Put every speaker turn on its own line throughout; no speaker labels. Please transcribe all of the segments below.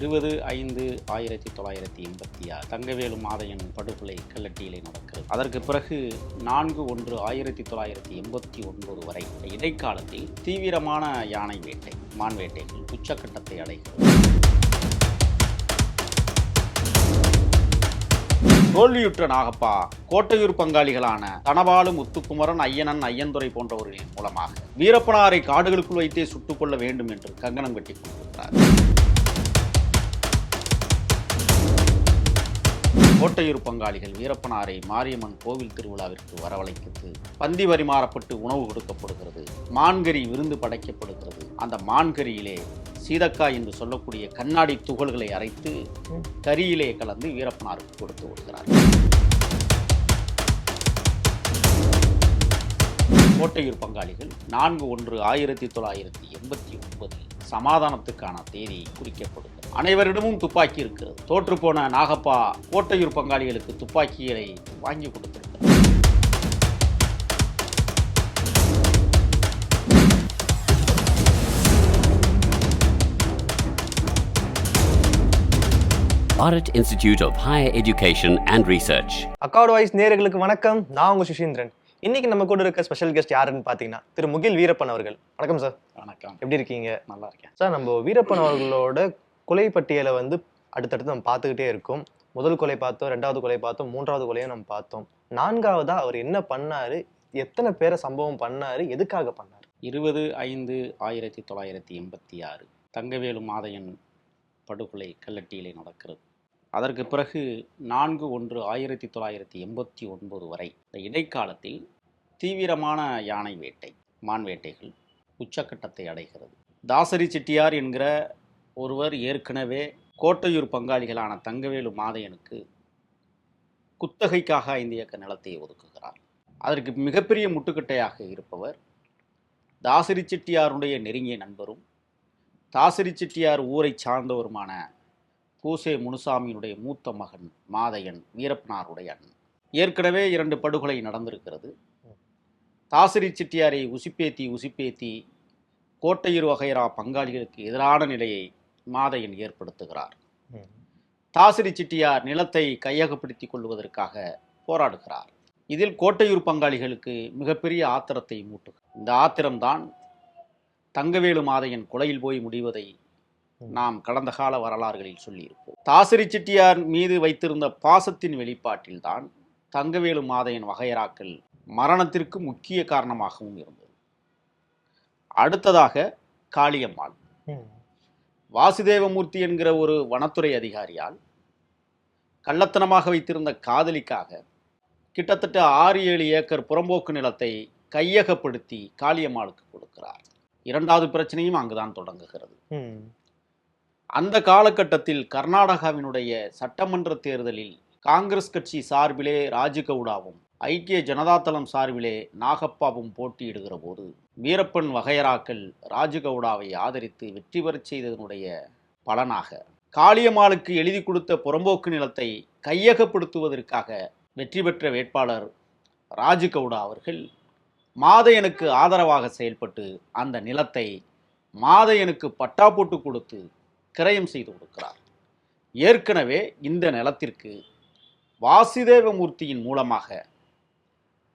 இருபது ஐந்து ஆயிரத்தி தொள்ளாயிரத்தி எண்பத்தி ஆறு. தங்கவேலு மாதையன் படுகொலை கல்லட்டியிலே நடக்கிறது. அதற்கு பிறகு நான்கு ஒன்று ஆயிரத்தி தொள்ளாயிரத்தி எண்பத்தி ஒன்பது வரை இடைக்காலத்தில் தீவிரமான யானை வேட்டை மான் வேட்டைகள் உச்சக்கட்டத்தை அடைகிறது. தோல்வியுற்ற நாகப்பா கோட்டையூர் பங்காளிகளான தனபாலு முத்துக்குமரன் ஐயனன் ஐயந்துரை போன்றவர்களின் மூலமாக வீரப்பனாரை காடுகளுக்குள் வைத்தே சுட்டுக்கொள்ள வேண்டும் என்று கங்கணம் கட்டி கொண்டிருக்கிறார் கோட்டையூர் பங்காளிகள் வீரப்பனாரை மாரியம்மன் கோவில் திருவிழாவிற்கு வரவழைத்து பந்தி பரிமாறப்பட்டு உணவு கொடுக்கப்படுகிறது. மான்கறி விருந்து படைக்கப்படுகிறது. அந்த மான்கறியிலே சீதக்காய் என்று சொல்லக்கூடிய கண்ணாடி துகள்களை அரைத்து கரியிலே கலந்து வீரப்பனாருக்கு கொடுத்து விடுகிறார். கோட்டையூர் பங்காளிகள் நான்கு ஒன்று ஆயிரத்தி தொள்ளாயிரத்தி எண்பத்தி ஒன்பதில் சமாதானத்துக்கான தேதி குறிக்கப்படுகிறது அனைவரிடமும் துப்பாக்கி இருக்கிறது. தோற்றுப்போன நாகப்பா கோட்டையூர் பங்காளிகளுக்கு துப்பாக்கிகளை வாங்கி கொடுத்திருக்கிறார்.
Bharat Institute of Higher Education and Research.
Accord voice நேயர்களுக்கு வணக்கம். நான் உங்க சுஷீந்திரன். இன்னைக்கு நம்ம கூட இருக்க ஸ்பெஷல் கெஸ்ட் யாருன்னு பாத்தீங்கன்னா திரு முகில் வீரப்பன் அவர்கள். வணக்கம் சார்.
வணக்கம்.
எப்படி இருக்கீங்க?
நல்லா இருக்கேன்.
சார் நம்ம வீரப்பன் அவர்களோட கொலை பட்டியலை வந்து அடுத்தடுத்து நம்ம பார்த்துக்கிட்டே இருக்கோம். முதல் கொலை பார்த்தோம் ரெண்டாவது கொலை பார்த்தோம் மூன்றாவது கொலையும் நம்ம பார்த்தோம். நான்காவதா அவர் என்ன பண்ணாரு? எத்தனை பேரை சம்பவம் பண்ணாரு? எதுக்காக பண்ணார்?
இருபது ஐந்து ஆயிரத்தி தொள்ளாயிரத்தி எண்பத்தி ஆறு. தங்கவேலு மாதையன் படுகொலை கல்லட்டியிலே நடக்கிறது. அதற்கு பிறகு நான்கு ஒன்று ஆயிரத்தி தொள்ளாயிரத்தி எண்பத்தி ஒன்பது வரை இந்த இடைக்காலத்தில் தீவிரமான யானை வேட்டை மான் வேட்டைகள் உச்சக்கட்டத்தை அடைகிறது. தாசரி செட்டியார் என்கிற ஒருவர் ஏற்கனவே கோட்டையூர் பங்காளிகளான தங்கவேலு மாதையனுக்கு குத்தகைக்காக ஐந்து ஏக்கர் நிலத்தை ஒதுக்குகிறார். அதற்கு மிகப்பெரிய முட்டுக்கட்டையாக இருப்பவர் தாசரி செட்டியாருடைய நெருங்கிய நண்பரும் தாசரி செட்டியார் ஊரை சார்ந்தவருமான பூசே முனுசாமியினுடைய மூத்த மகன் மாதையன் வீரப்பனாருடைய அண்ணன். ஏற்கனவே இரண்டு படுகொலை நடந்திருக்கிறது. தாசரி செட்டியாரை உசிப்பேத்தி உசிப்பேத்தி கோட்டையூர் வகைரா பங்காளிகளுக்கு எதிரான நிலையை மாதையன் ஏற்படுத்துகிறார். தாசரி செட்டியார் நிலத்தை கையகப்படுத்திக் கொள்வதற்காக போராடுகிறார். இதில் கோட்டையூர் பங்காளிகளுக்கு மிகப்பெரிய ஆத்திரத்தை மூட்டு இந்த ஆத்திரம்தான் தங்கவேலு மாதையன் கொலையில் போய் முடிவதை நாம் கடந்த கால வரலாறுகளில் சொல்லியிருப்போம். தாசரி செட்டியார் மீது வைத்திருந்த பாசத்தின் வெளிப்பாட்டில்தான் தங்கவேலு மாதையன் வகையராக்கள் மரணத்திற்கு முக்கிய காரணமாகவும் இருந்தது. அடுத்ததாக காளியம்மாள். வாசுதேவமூர்த்தி என்கிற ஒரு வனத்துறை அதிகாரியால் கள்ளத்தனமாக வைத்திருந்த காதலிக்காக கிட்டத்தட்ட ஆறு ஏழு ஏக்கர் புறம்போக்கு நிலத்தை கையகப்படுத்தி காளியம்மாளுக்கு கொடுக்கிறார் இரண்டாவது பிரச்சனையும் அங்குதான் தொடங்குகிறது. அந்த காலகட்டத்தில் கர்நாடகாவினுடைய சட்டமன்ற தேர்தலில் காங்கிரஸ் கட்சி சார்பிலே ராஜகவுடாவும் ஐக்கிய ஜனதாதளம் சார்பிலே நாகப்பாவும் போட்டியிடுகிற போது வீரப்பன் வகையராக்கள் ராஜகவுடாவை ஆதரித்து வெற்றி பெறச் செய்ததனுடைய பலனாக காளியம்மாளுக்கு எழுதி கொடுத்த புறம்போக்கு நிலத்தை கையகப்படுத்துவதற்காக வெற்றி பெற்ற வேட்பாளர் ராஜகவுடா அவர்கள் மாதையனுக்கு ஆதரவாக செயல்பட்டு அந்த நிலத்தை மாதையனுக்கு பட்டா போட்டு கொடுத்து கிரயம் செய்து கொடுக்கிறார். ஏற்கனவே இந்த நிலத்திற்கு வாசுதேவமூர்த்தியின் மூலமாக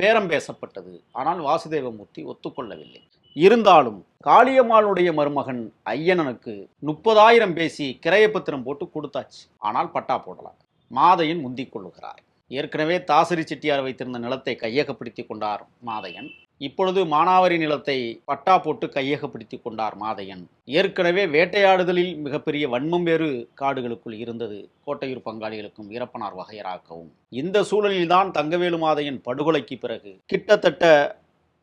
பேரம் பேசப்பட்டது. ஆனால் வாசுதேவமூர்த்தி ஒத்துக்கொள்ளவில்லை. இருந்தாலும் காளியம்மாளுடைய மருமகன் ஐயனனுக்கு முப்பதாயிரம் பேசி கிரையப்பத்திரம் போட்டு கொடுத்தாச்சு. ஆனால் பட்டா போடலாம். மாதையன் முந்திக் கொள்ளுகிறார். ஏற்கனவே தாசரி செட்டியார் வைத்திருந்த நிலத்தை கையகப்படுத்தி கொண்டார் மாதையன். இப்பொழுது மானாவாரி நிலத்தை பட்டா போட்டு கையகப்படுத்தி கொண்டார் மாதையன். ஏற்கனவே வேட்டையாடுதலில் மிகப்பெரிய வன்மம் வேறு காடுகளுக்குள் இருந்தது. கோட்டையூர் பங்காளிகளுக்கும் வீரப்பனார் வகையராக்கவும். இந்த சூழலில்தான் தங்கவேலு மாதையன் படுகொலைக்கு பிறகு கிட்டத்தட்ட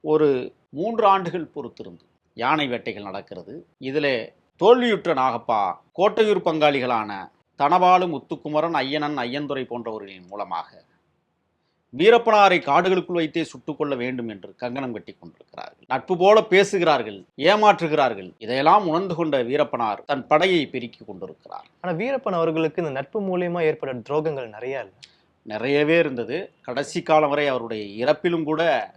ஒரு மூன்று ஆண்டுகள் பொறுத்திருந்து யானை வேட்டைகள் நடக்கிறது. இதிலே தோல்வியுற்ற நாகப்பா கோட்டையூர் பங்காளிகளான தனபாலு முத்துக்குமரன் ஐயனன் ஐயந்துரை போன்றவர்களின் மூலமாக வீரப்பனாரை காடுகளுக்குள் வைத்தே சுட்டுக் கொள்ள வேண்டும் என்று கங்கணம் கட்டி கொண்டிருக்கிறார்கள். நட்பு போல பேசுகிறார்கள் ஏமாற்றுகிறார்கள். இதையெல்லாம் உணர்ந்து கொண்ட வீரப்பனார் தன் படையை பெருக்கிக் கொண்டிருக்கிறார்.
ஆனா வீரப்பன் அவர்களுக்கு இந்த நட்பு மூலியமா ஏற்பட்ட துரோகங்கள் நிறைய இல்லை?
நிறையவே இருந்தது. கடைசி காலம் வரை அவருடைய இறப்பிலும் கூட.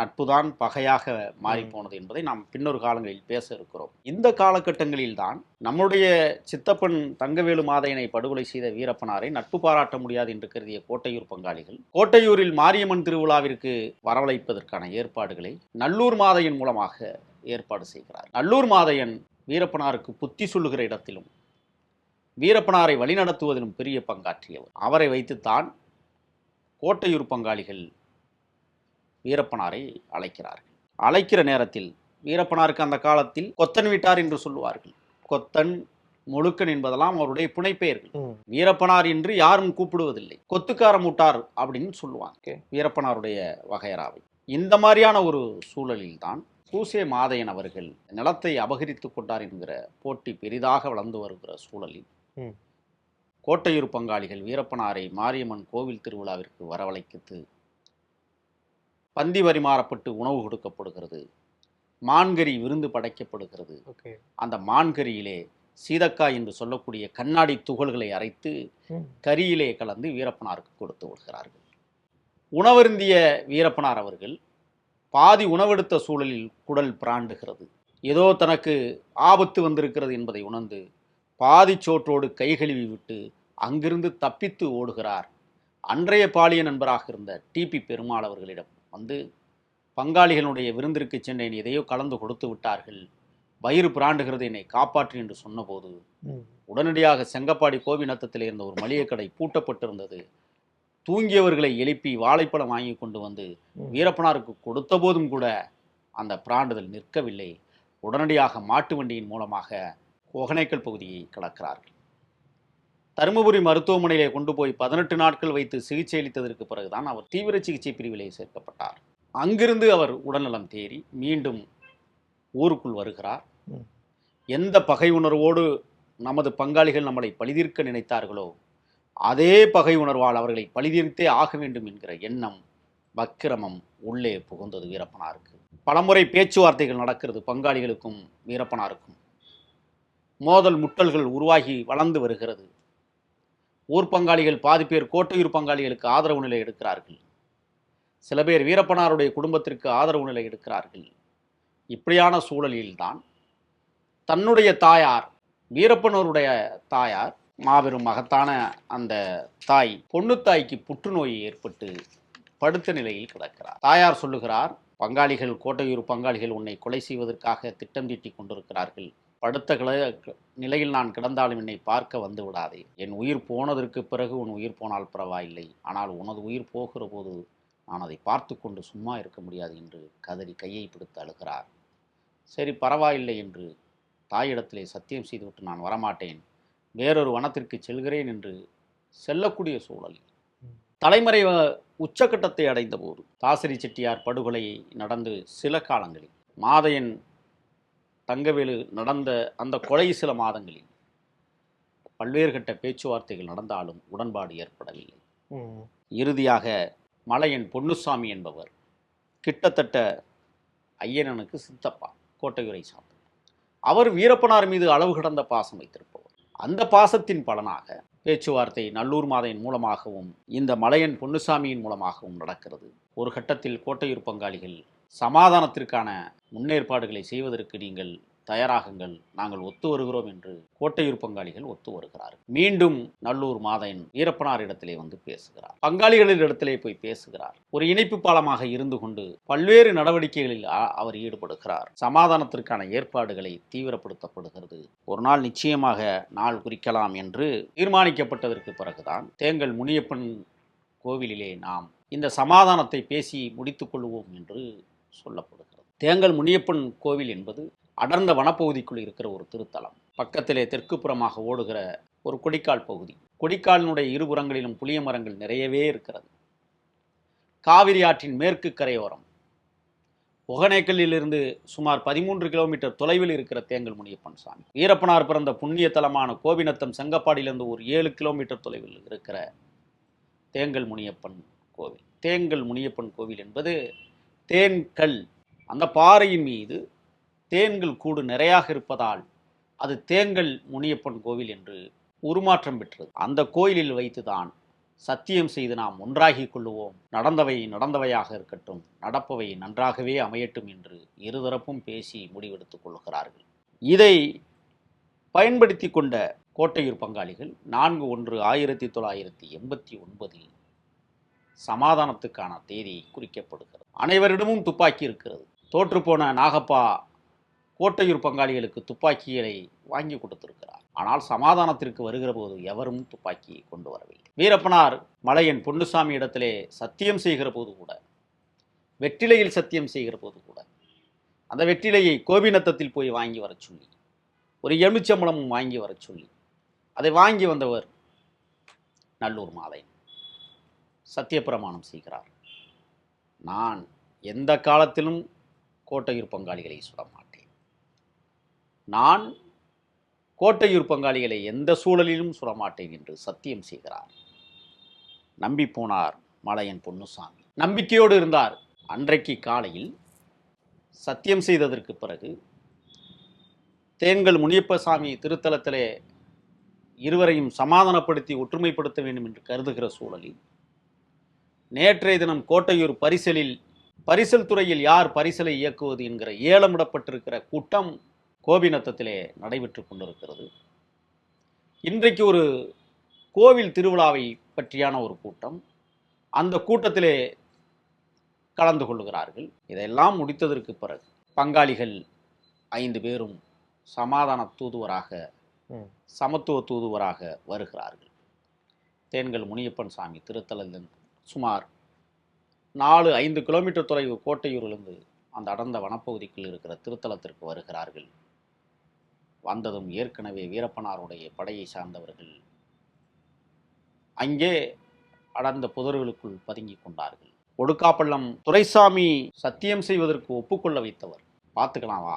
நட்புதான் பகையாக மாறி போனது என்பதை நாம் பின்னொரு காலங்களில் பேச இருக்கிறோம். இந்த காலகட்டங்களில்தான் நம்முடைய சித்தப்பன் தங்கவேலு மாதையனை படுகொலை செய்த வீரப்பனாரை நட்பு பாராட்ட முடியாது என்று கருதிய கோட்டையூர் பங்காளிகள் கோட்டையூரில் மாரியம்மன் திருவிழாவிற்கு வரவழைப்பதற்கான ஏற்பாடுகளை நல்லூர் மாதையன் மூலமாக ஏற்பாடு செய்கிறார். நல்லூர் மாதையன் வீரப்பனாருக்கு புத்தி சொல்லுகிற இடத்திலும் வீரப்பனாரை வழிநடத்துவதிலும் பெரிய பங்காற்றியவர். அவரை வைத்துத்தான் கோட்டையூர் பங்காளிகள் வீரப்பனாரை அழைக்கிறார்கள் அழைக்கிற நேரத்தில் வீரப்பனாருக்கு அந்த காலத்தில் கொத்தன் வீட்டார் என்று சொல்லுவார்கள் கொத்தன் முழுக்கன் என்பதெல்லாம் அவருடைய புனைப்பெயர்கள். வீரப்பனார் என்று யாரும் கூப்பிடுவதில்லை கொத்துக்கார மூட்டார் அப்படின்னு சொல்லுவாங்க. வீரப்பனாருடைய வகையறாவை இந்த மாதிரியான ஒரு சூழலில்தான் பூசே மாதையன் அவர்கள் நிலத்தை அபகரித்து கொண்டார் என்கிற போட்டி பெரிதாக வளர்ந்து வருகிற சூழலில். கோட்டையூர் பங்காளிகள் வீரப்பனாரை மாரியம்மன் கோவில் திருவிழாவிற்கு வரவழைத்து பந்தி பரிமாறப்பட்டு உணவு கொடுக்கப்படுகிறது. மான்கறி விருந்து படைக்கப்படுகிறது. அந்த மான்கறியிலே சீதக்காய் என்று சொல்லக்கூடிய கண்ணாடி துகள்களை அரைத்து. கரியிலே கலந்து வீரப்பனாருக்கு கொடுத்து விடுகிறார்கள். உணவருந்திய வீரப்பனார் அவர்கள் பாதி உணவெடுத்த சூழலில் குடல் பிராண்டுகிறது. ஏதோ தனக்கு ஆபத்து வந்திருக்கிறது என்பதை உணர்ந்து பாதி சோற்றோடு கை கழுவி விட்டு அங்கிருந்து தப்பித்து ஓடுகிறார். அன்றைய பாலிய நண்பராக இருந்த டிபி பெருமாள் அவர்களிடம் வந்து பங்காளிகளுடைய விருந்திற்கு சென்றேன் எதையோ கலந்து கொடுத்து விட்டார்கள் வயிறு பிராண்டுகிறது என்னை காப்பாற்று என்று சொன்னபோது. உடனடியாக செங்கப்பாடி கோவிநத்தத்தில் இருந்த ஒரு மளிகை கடை பூட்டப்பட்டிருந்தது தூங்கியவர்களை எழுப்பி வாழைப்பழம் வாங்கி கொண்டு வந்து. வீரப்பனாருக்கு கொடுத்த போதும் கூட அந்த பிராண்டுதல் நிற்கவில்லை உடனடியாக மாட்டு வண்டியின் மூலமாக ஒகனைக்கல் பகுதியை கடக்கிறார்கள் தருமபுரி மருத்துவமனையிலே கொண்டு போய் பதினெட்டு நாட்கள் வைத்து சிகிச்சை அளித்ததற்கு பிறகுதான் அவர் தீவிர சிகிச்சை பிரிவிலே சேர்க்கப்பட்டார். அங்கிருந்து அவர் உடல்நலம் தேறி மீண்டும் ஊருக்குள் வருகிறார். எந்த பகை உணர்வோடு நமது பங்காளிகள் நம்மளை பழிதீர்க்க நினைத்தார்களோ அதே பகை உணர்வால் அவர்களை பழிதீர்த்தே ஆக வேண்டும் என்கிற எண்ணம் வக்கிரமம் உள்ளே புகுந்தது வீரப்பனாருக்கு. பலமுறை பேச்சுவார்த்தைகள் நடக்கிறது பங்காளிகளுக்கும் வீரப்பனாருக்கும். மோதல் முட்டல்கள் உருவாகி வளர்ந்து வருகிறது. ஊர் பங்காளிகள் பாதி பேர் கோட்டையூர் பங்காளிகளுக்கு ஆதரவு நிலை எடுக்கிறார்கள். சில பேர் வீரப்பனாருடைய குடும்பத்திற்கு ஆதரவு நிலை எடுக்கிறார்கள். இப்படியான சூழலில்தான் தன்னுடைய தாயார் வீரப்பனருடைய தாயார் மாபெரும் மகத்தான அந்த தாய் பொண்ணுத்தாய்க்கு புற்றுநோய் ஏற்பட்டு படுத்த நிலையில் கிடக்கிறார். தாயார் சொல்லுகிறார் பங்காளிகள் கோட்டையூர் பங்காளிகள் உன்னை கொலை செய்வதற்காக திட்டம் தீட்டி கொண்டிருக்கிறார்கள். படுத்த கிள நிலையில் நான் கிடந்தாலும் என்னை பார்க்க வந்து விடாதே. என் உயிர் போனதற்கு பிறகு உன் உயிர் போனால் பரவாயில்லை. ஆனால் உனது உயிர் போகிற போது நான் அதை பார்த்து கொண்டு சும்மா இருக்க முடியாது என்று கதறி கையை பிடித்து அழுகிறார். சரி பரவாயில்லை என்று தாயிடத்திலே சத்தியம் செய்துவிட்டு நான் வரமாட்டேன். வேறொரு வனத்திற்கு செல்கிறேன் என்று செல்லக்கூடிய சூழல். தலைமறை உச்சக்கட்டத்தை அடைந்த போது தாசரி செட்டியார் படுகொலை நடந்து சில காலங்களில் மாதையன் தங்கவேலு நடந்த அந்த கொலை சில மாதங்களில் பல்வேறு கட்ட பேச்சுவார்த்தைகள் நடந்தாலும் உடன்பாடு ஏற்படவில்லை. இறுதியாக மலையன் பொன்னுசாமி என்பவர் கிட்டத்தட்ட ஐயனனுக்கு சித்தப்பா கோட்டையுரை சார்ந்தவர். அவர் வீரப்பனார் மீது அளவு கடந்த பாசம் வைத்திருப்பவர். அந்த பாசத்தின் பலனாக பேச்சுவார்த்தை நல்லூர் மாதையின் மூலமாகவும் இந்த மலையன் பொன்னுசாமியின் மூலமாகவும் நடக்கிறது. ஒரு கட்டத்தில் கோட்டையூர் பங்காளிகள் சமாதானத்திற்கான முன்னேற்பாடுகளை செய்வதற்கு நீங்கள் தயாராகுங்கள். நாங்கள் ஒத்து வருகிறோம் என்று கோட்டையூர் பங்காளிகள் ஒத்து வருகிறார் மீண்டும் நல்லூர் மாதையன் ஈரப்பனார் இடத்திலே வந்து பேசுகிறார். பங்காளிகளின் இடத்திலே போய் பேசுகிறார். ஒரு இணைப்பு பாலமாக இருந்து கொண்டு பல்வேறு நடவடிக்கைகளில் அவர் ஈடுபடுகிறார். சமாதானத்திற்கான ஏற்பாடுகளை தீவிரப்படுத்தப்படுகிறது. ஒரு நாள் நிச்சயமாக நாள் குறிக்கலாம் என்று தீர்மானிக்கப்பட்டதற்கு பிறகுதான் தேங்கல் முனியப்பன் கோவிலிலே நாம் இந்த சமாதானத்தை பேசி முடித்துக் கொள்வோம் என்று சொல்லப்படுகிறது. தேங்கல் முனியப்பன் கோவில் என்பது அடர்ந்த வனப்பகுதிக்குள் இருக்கிற ஒரு திருத்தலம். பக்கத்திலே தெற்கு புறமாக ஓடுகிற ஒரு கொடிக்கால் பகுதி. கொடிக்காலினுடைய இருபுறங்களிலும் புளிய மரங்கள் நிறையவே இருக்கிறது. காவிரி ஆற்றின் மேற்கு கரையோரம். ஒகனேக்கல்லிலிருந்து சுமார் பதிமூன்று கிலோமீட்டர் தொலைவில் இருக்கிற தேங்கல் முனியப்பன் சாமி. வீரப்பனார் பிறந்த புண்ணிய தலமான கோபிநத்தம் செங்கப்பாடியிலிருந்து ஒரு ஏழு கிலோமீட்டர் தொலைவில் இருக்கிற தேங்கல் முனியப்பன் கோவில். தேங்கல் முனியப்பன் கோவில் என்பது தேன்கள் அந்த பாறையின் மீது தேன்கள் கூடு நிறையாக இருப்பதால் அது தேன்கள் முனியப்பன் கோவில் என்று உருமாற்றம் பெற்றது. அந்த கோயிலில் வைத்துதான் சத்தியம் செய்து நாம் ஒன்றாகிக் கொள்ளுவோம். நடந்தவை நடந்தவையாக இருக்கட்டும் நடப்பவை நன்றாகவே அமையட்டும் என்று இருதரப்பும் பேசி முடிவெடுத்துக் கொள்கிறார்கள். இதை பயன்படுத்தி கொண்ட கோட்டையூர் பங்காளிகள் நான்கு ஒன்று ஆயிரத்தி தொள்ளாயிரத்தி எண்பத்தி ஒன்பதில் சமாதானத்துக்கான தேதி குறிக்கப்படுகிறது. அனைவரிடமும் துப்பாக்கி இருக்கிறது. தோற்றுப்போன நாகப்பா கோட்டையூர் பங்காளிகளுக்கு துப்பாக்கிகளை வாங்கி கொடுத்திருக்கிறார். ஆனால் சமாதானத்திற்கு வருகிற போது எவரும் துப்பாக்கி கொண்டு வரவில்லை. வீரப்பனார் மலையன் பொன்னுசாமி இடத்திலே சத்தியம் செய்கிற போது கூட வெற்றிலையில் சத்தியம் செய்கிற போது கூட அந்த வெற்றிலையை கோபிநத்தத்தில் போய் வாங்கி வரச் சொல்லி ஒரு எலுமிச்சம்பளமும் வாங்கி வரச் சொல்லி அதை வாங்கி வந்தவர் நல்லூர் மாலையன். சத்தியப்பிரமாணம் செய்கிறார். நான் எந்த காலத்திலும் கோட்டையூர் பங்காளிகளை சுட மாட்டேன். நான் கோட்டையூர் பங்காளிகளை எந்த சூழலிலும் சுட மாட்டேன் என்று சத்தியம் செய்கிறார். நம்பி போனார் மலையன் பொன்னுசாமி. நம்பிக்கையோடு இருந்தார். அன்றைக்கு காலையில் சத்தியம் செய்ததற்கு பிறகு தேன்கள் முனியப்பசாமி திருத்தலத்திலே இருவரையும் சமாதானப்படுத்தி ஒற்றுமைப்படுத்த வேண்டும் என்று கருதுகிற சூழலில் நேற்றைய தினம் கோட்டையூர் பரிசலில் பரிசல் துறையில் யார் பரிசலை இயக்குவது என்கிற ஏலமிடப்பட்டிருக்கிற கூட்டம் கோபிநத்தத்திலே நடைபெற்று கொண்டிருக்கிறது. இன்றைக்கு ஒரு கோவில் திருவிழாவை பற்றியான ஒரு கூட்டம். அந்த கூட்டத்திலே கலந்து கொள்ளுகிறார்கள். இதெல்லாம் முடித்ததற்கு பிறகு பங்காளிகள் ஐந்து பேரும் சமாதான தூதுவராக. சமத்துவ தூதுவராக வருகிறார்கள். தேன்கள் முனியப்பன் சாமி திருத்தலில் சுமார் நாலு ஐந்து கிலோமீட்டர் தொலைவு கோட்டையூரிலிருந்து அந்த அடர்ந்த வனப்பகுதிக்குள் இருக்கிற திருத்தலத்திற்கு வருகிறார்கள். வந்ததும் ஏற்கனவே வீரப்பனாருடைய படையை சார்ந்தவர்கள் அங்கே அடர்ந்த புதர்களுக்குள் பதுங்கிக் கொண்டார்கள். ஒடுக்காப்பள்ளம் துரைசாமி சத்தியம் செய்வதற்கு ஒப்புக்கொள்ள வைத்தவர். பார்த்துக்கலாம்? வா